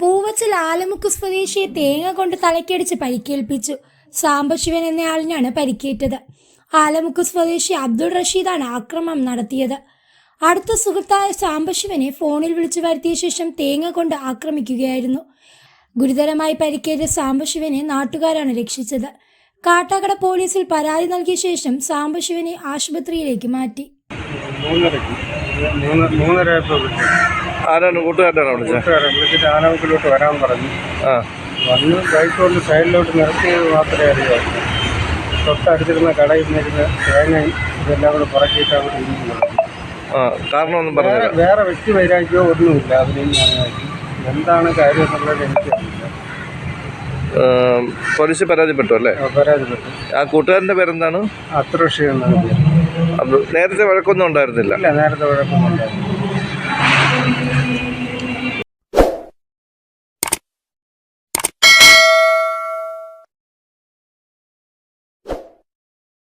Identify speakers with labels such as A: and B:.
A: പൂവച്ചൽ ആലമുക്ക് സ്വദേശിയെ തേങ്ങ കൊണ്ട് തലക്കടിച്ച് പരിക്കേൽപ്പിച്ചു. സാംബശിവൻ എന്നയാളിനാണ് പരിക്കേറ്റത്. ആലമുക്ക് സ്വദേശി അബ്ദുൾ റഷീദാണ് ആക്രമണം നടത്തിയത്. അടുത്ത സുഹൃത്തായ സാംബശിവനെ ഫോണിൽ വിളിച്ചു വരുത്തിയ ശേഷം തേങ്ങ കൊണ്ട് ആക്രമിക്കുകയായിരുന്നു. ഗുരുതരമായി പരിക്കേറ്റ സാംബശിവനെ നാട്ടുകാരാണ് രക്ഷിച്ചത്. കാട്ടാക്കട പോലീസിൽ പരാതി നൽകിയ ശേഷം സാംബശിവനെ ആശുപത്രിയിലേക്ക് മാറ്റി.
B: മൂന്നര മൂന്നര
C: ആരാണ് കൂട്ടുകാരനാണ് വിളിച്ചത്?
B: കൂട്ടുകാരെ വിളിച്ചിട്ട് ആനമുക്കിലോട്ട് വരാൻ പറഞ്ഞു.
C: ആ.
B: വന്ന് ബൈക്ക് കൊണ്ട് സൈഡിലോട്ട് നിർത്തിയത് മാത്രമേ അറിയാവൂ തൊട്ടടുത്തിരുന്ന കടയിൽ നിന്നിരുന്ന തേങ്ങയും ഇതെല്ലാം കൂടെ പുറക്കിയിട്ട് അവിടെ ഇരിക്കുന്നത്
C: ആ കാരണമൊന്നും
B: വേറെ
C: പറഞ്ഞില്ല.
B: വേറെ വ്യക്തി വൈരാഗ്യമോ ഒന്നുമില്ല. അതിനും ഞാനായിട്ട് എന്താണ് കാര്യം എന്നുള്ളത് എനിക്ക്
C: ഏം, പോലീസ് പരാതിപ്പെട്ടു അല്ലേ?
B: പരാതിപ്പെട്ടു.
C: ആ കൂട്ടുകാരന്റെ പേരെന്താണ്?
B: അത്ര
C: അത് നേരത്തെ വഴക്കൊന്നും ഉണ്ടായിരുന്നില്ല.
B: ഇല്ല നേരത്തെ കുഴപ്പമൊന്നുമില്ലായിരുന്നു